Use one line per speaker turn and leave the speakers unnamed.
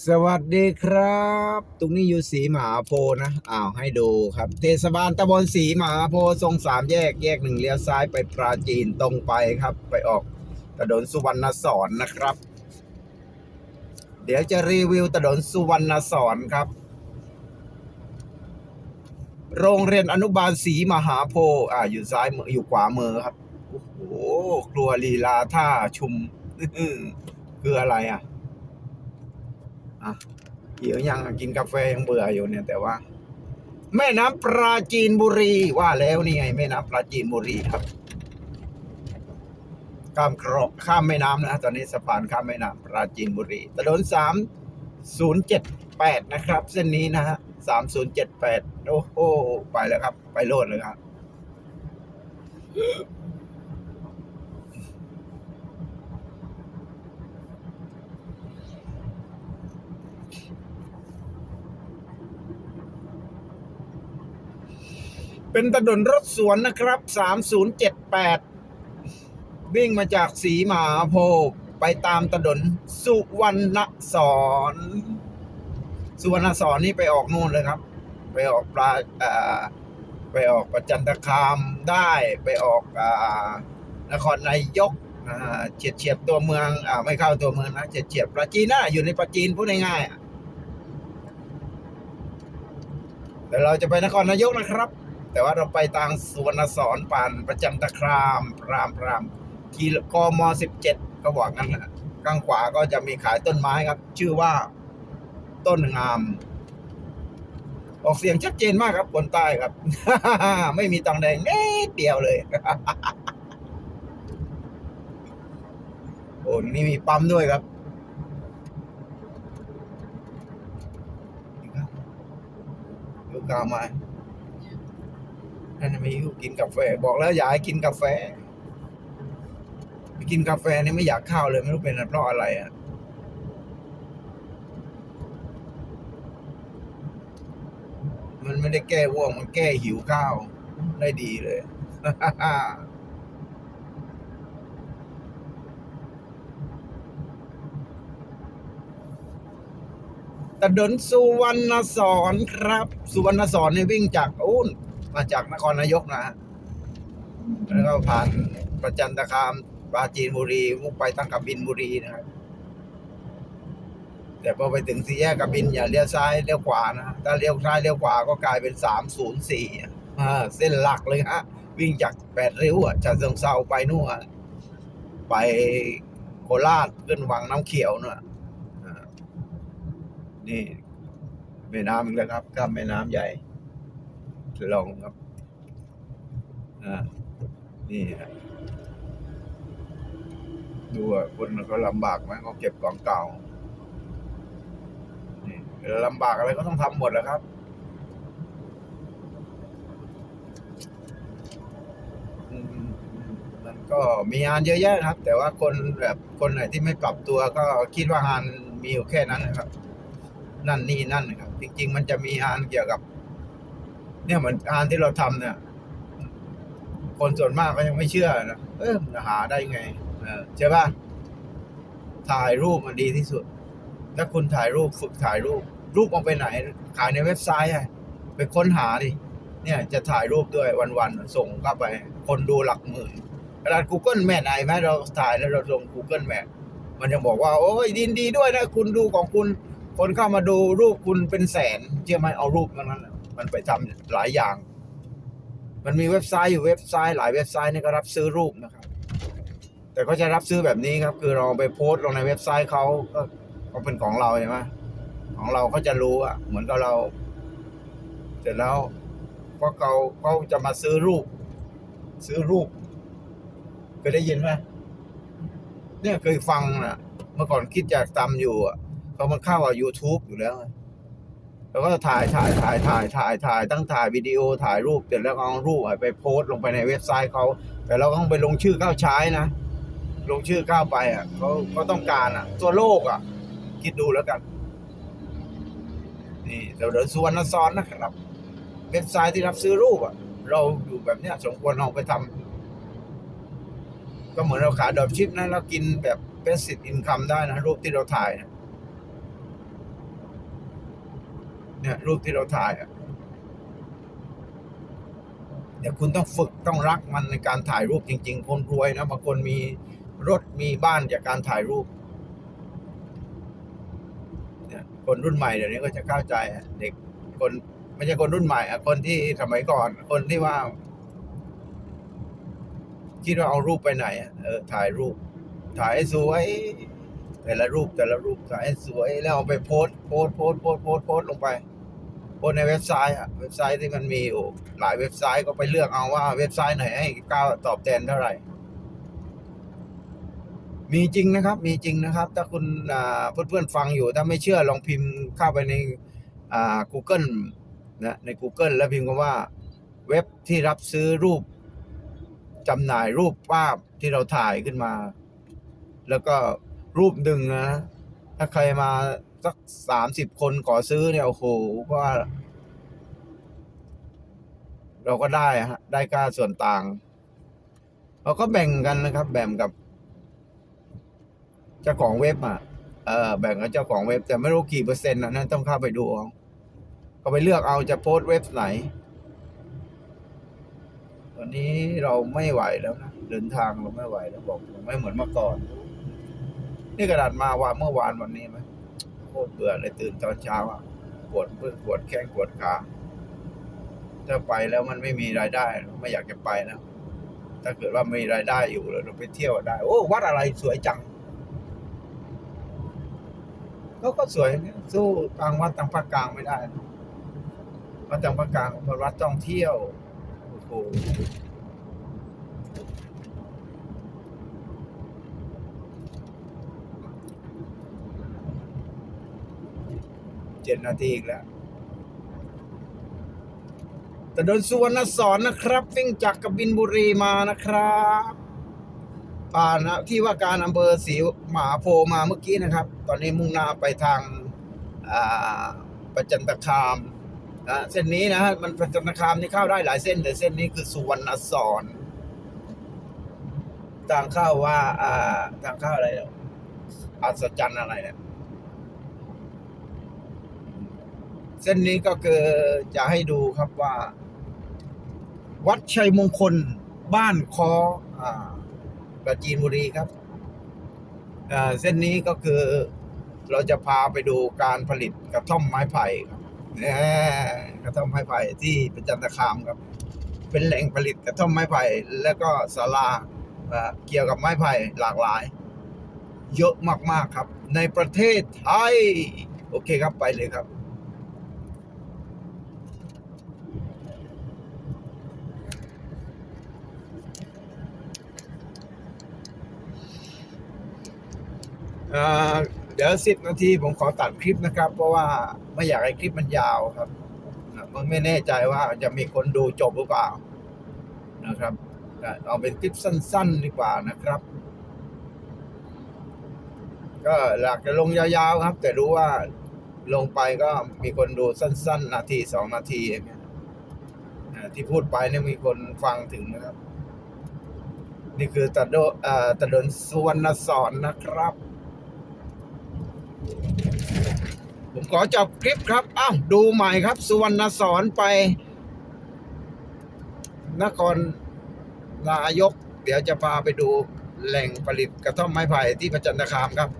สวัสดีครับ ตรงนี้อยู่สีมหาโพธิ์นะ อ้าวให้ดูครับ เทศบาลตำบลสีมหาโพธิ์ทรงสามแยกแยกหนึ่งเลี้ยวซ้ายไปปราจีนตรงไปครับ ไปออกถนนสุวรรณสอนนะครับ เดี๋ยวจะรีวิวถนนสุวรรณสอนครับ โรงเรียนอนุบาลศรีมหาโพธิ์อ่าอยู่ซ้ายมืออยู่ขวามือครับ โอ้โหครัวลีลาท่าชุม คืออะไรอะ อะเดี๋ยวยังกินกาแฟยังเบื่ออยู่เนี่ยแต่ว่า แม่น้ำปราจีนบุรีว่าแล้วนี่ไงแม่น้ำปราจีนบุรีครับข้ามครองข้ามแม่น้ำนะตอนนี้สะพานข้ามแม่น้ำปราจีนบุรีถนนสามศูนย์เจ็ดแปดนะครับ เส้นนี้นะฮะสามศูนย์เจ็ดแปดโอ้โหไปแล้วครับ ไปโลดเลยครับ เป็นถนนรถสวนนะครับ 3078 วิ่งมาจากสีมหาโพธิ์ไปตามถนนสุวรรณสอนสุวรรณสอนนี่ไปออกนู่นเลยครับ ไปออกปลาอ่อไปออกประจันตคามได้ไปออกอานครนายกเฉียดเฉียดตัวเมืองอไม่เข้าตัวเมืองนะเฉียดเฉียดปราจีนนะอยู่ในปราจีนพูดง่ายๆอะแต่เราจะไปนครนายกนะครับ แต่ว่าเราไปทางสวนสอนปานประจันตครามพรามพรามกิโลกมสิบเจ็ดก็บอกงั้นนะข้างขวาก็จะมีขายต้นไม้ครับ ชื่อว่าต้นงาม ออกเสียงชัดเจนมากครับคนใต้ครับ ไม่มีตังแดงเนิดเดียวเลย โอ้นี่มีปั๊มด้วยครับลูกกาวมา นั่นนะมีอยู่กินกาแฟ บอกแล้วอย่าให้กินกาแฟไปกินกาแฟนี่ไม่อยากข้าวเลยไม่รู้เป็นเพราะอะไรอะมันไม่ได้แก้ว่วงมันแก้หิวข้าวได้ดีเลยถนนสุวรรณสอนครับ สุวรรณสอนเนี่ยวิ่งจากอุ้น มาจากนครนายกนะฮะแล้วก็ผ่านประจันตคามปราจีนบุรีมุ่งไปตั้งกับบินบุรีนะครับแต่พอไปถึงสี่แยกกบินอย่าเลี้ยวซ้ายเลี้ยวขวานะถ้าเลี้ยวซ้ายเลี้ยวขวาก็กลายเป็นสามศูนย์สี่เส้นหลักเลยฮะ วิ่งจากแปดริ้วอะจากเชิงเซาไปนู่นไปโคราชขึ้นวังน้ำเขียวเนอะอ่านี่แม่น้ำอีกแล้วครับข้ามแม่น้ำใหญ่ ลองครับอ่านี่ฮะดูอะคนมันก็ลำบากไหมเขาเก็บของเก่านี่ลำบากอะไรก็ต้องทำหมดแหล้วครับมันก็มีงานเยอะแยะครับ แต่ว่าคนแบบคนไหนที่ไม่ปรับตัวก็คิดว่างานมีอยู่แค่นั้นนะครับ นั่นนี่นั่นนะครับ จริง ๆ มันจะมีงานเกี่ยวกับ เนี่ยเหมือนงานที่เราทำเนี่ย คนส่วนมากก็ยังไม่เชื่อนะเออจะหาได้ไงเออใช่ป่ะถ่ายรูปมันดีที่สุด ถ้าคุณถ่ายรูปฝึกถ่ายรูป รูปเอาไปไหน ขายในเว็บไซต์อะไปค้นหาดิเนี่ย จะถ่ายรูปด้วยวันๆส่งเข้าไป คนดูหลักหมื่นขนาด Google Map ไหนไหมเราถ่ายแล้วเราลง Google Map มันยังบอกว่า โอ้ยดินดีด้วยนะ คุณดูของคุณ คนเข้ามาดูรูปคุณเป็นแสนเชื่อไหมเอารูปนั้น มันไปทำหลายอย่าง มันมีเว็บไซต์อยู่เว็บไซต์ หลายเว็บไซต์เนี่ยก็รับซื้อรูปนะครับ แต่ก็จะรับซื้อแบบนี้ครับ คือเราไปโพสต์ลงในเว็บไซต์เขาก็ก็เป็นของเราใช่ไหมของเราเขาจะรู้อะเหมือนกับเรา เสร็จแล้วก็เขาเขาจะมาซื้อรูป ซื้อรูปเคยได้ยินไหมเนี่ยเคยฟังนะเมื่อก่อนคิดอยากทำอยู่อะเขามันเข้าอะ YouTube อยู่แล้ว แล้วก็ถ่ายถ่ายถ่ายถ่ายถ่ายถ่ายตั้งถ่ายวิดีโอถ่ายรูปเสร็จแล้วก็เอารูปไปโพสต์ลงไปในเว็บไซต์เขาแต่เราต้องไปลงชื่อเข้าใช้นะ ลงชื่อเข้าไปอะเขาเขาต้องการอะ ตัวโลกอะ คิดดูแล้วกัน นี่เดี๋ยวเดินสวนนซ้อนนะครับ เว็บไซต์ที่รับซื้อรูปอะ เราอยู่แบบเนี้ยสมควรเอาไปทำก็เหมือนเราขายดอกชิปนะเรากินแบบเป็นสิทธิ์อินคัมได้นะรูปที่เราถ่ายนะ เนี่ยรูปที่เราถ่ายอะเดี๋ยวคุณต้องฝึกต้องรักมันในการถ่ายรูปจริง ๆ คนรวยนะบางคนมีรถมีบ้านจากการถ่ายรูปเนี่ยคนรุ่นใหม่เดี๋ยวนี้ก็จะเข้าใจเด็กคนไม่ใช่คนรุ่นใหม่อะคนที่สมัยก่อน คนที่ว่า คิดว่าเอารูปไปไหนอะเออถ่ายรูป ถ่ายสวย แต่ละรูปแต่ละรูปถ่ายสวยแล้วเอาไปโพส์โพส์โพส์โพส์โพสโพสลงไป โพสต์ในเว็บไซต์อะเว็บไซต์ที่มันมีอยู่หลายเว็บไซต์ก็ไปเลือกเอาว่าเว็บไซต์ไหนให้ก้าวตอบแทนเท่าไหร่ มีจริงนะครับ มีจริงนะครับ ถ้าคุณอ่าเพื่อนๆฟังอยู่ ถ้าไม่เชื่อลองพิมพ์เข้าไปในอ่า Google นะใน Google แล้วพิมพ์คำว่า เว็บที่รับซื้อรูปจำหน่ายรูปภาพที่เราถ่ายขึ้นมา แล้วก็รูปหนึ่งนะถ้าใครมา สักสามสิบคนขอซื้อเนี่ยโอ้โหว่าเราก็ได้ฮะ ได้ค่าส่วนต่าง เราก็แบ่งกันนะครับ แบ่งกับ เจ้าของเว็บอะเออแบ่งกับเจ้าของเว็บ แต่ไม่รู้กี่เปอร์เซ็นต์นะนั่นต้องเข้าไปดูเอาก็ไปเลือกเอาจะโพสต์เว็บไหน ตอนนี้เราไม่ไหวแล้วนะเดินทางเราไม่ไหวแล้วบอกไม่เหมือนเมื่อก่อน นี่กระดาษมาวาเมื่อวานวันนี้ไหม โคตรเบื่อเลยตื่นตอนเช้าอะปวดมือปวดแข้งปวดขาถ้าไปแล้วมันไม่มีรายได้เราไม่อยากจะไปนะถ้าเกิดว่ามีรายได้อยู่เราไปเที่ยวได้ โอ้วัดอะไรสวยจังก็ก็สวยสู้ทางวัดทางภาคกลางไม่ได้วัดทางภาคกลางเป็นวัดท่องเที่ยวโอ้โห เจ็ดนาทีอีกแล้วแต่โดนสุวรรณสอนนะครับวิ่งจากกบินบุรีมานะครับผ่านที่ว่าการอำเภอศรีมหาโพมาเมื่อกี้นะครับ ตอนนี้มุ่งหน้าไปทางประจันตคามนะเส้นนี้นะฮะมันประจันตคามนี่เข้าได้หลายเส้น แต่เส้นนี้คือสุวรรณสอนทางเข้าว่าอ่าทางเข้าอะไรเนี่ยอัศจรรย์อะไรเนี่ย เส้นนี้ก็คือจะให้ดูครับว่า วัดชัยมงคลบ้านคออปราจีนบุรีครับเส้นนี้ก็คือเราจะพาไปดูการผลิตกระท่อมไม้ไผ่ครับกระท่อมไม้ไผ่ที่ประจันตคามครับ เป็นแหล่งผลิตกระท่อมไม้ไผ่แล้วก็ศาลาเกี่ยวกับไม้ไผ่หลากหลาย เยอะมากๆครับ ในประเทศไทย โอเคครับไปเลยครับ เดี๋ยวสิบนาทีผมขอตัดคลิปนะครับ เพราะว่าไม่อยากให้คลิปมันยาวครับมันไม่แน่ใจว่าจะมีคนดูจบหรือเปล่านะครับเอาเป็นคลิปสั้น ๆ ดีกว่านะครับ ก็หลักจะลงยาวๆครับ แต่รู้ว่าลงไปก็มีคนดูสั้น ๆ นาทีสองนาทีเอ่าที่พูดไปเนี่ยมีคนฟังถึงนะครับ นี่คือตะโดเอ่อตะดนสุวรรณสอนนะครับ ผมขอจบคลิปครับ อ้าวดูใหม่ครับ สุวรรณสอนไป นครนายก เดี๋ยวจะพาไปดูแหล่งผลิตกระท่อมไม้ไผ่ที่ประจันตคามครับ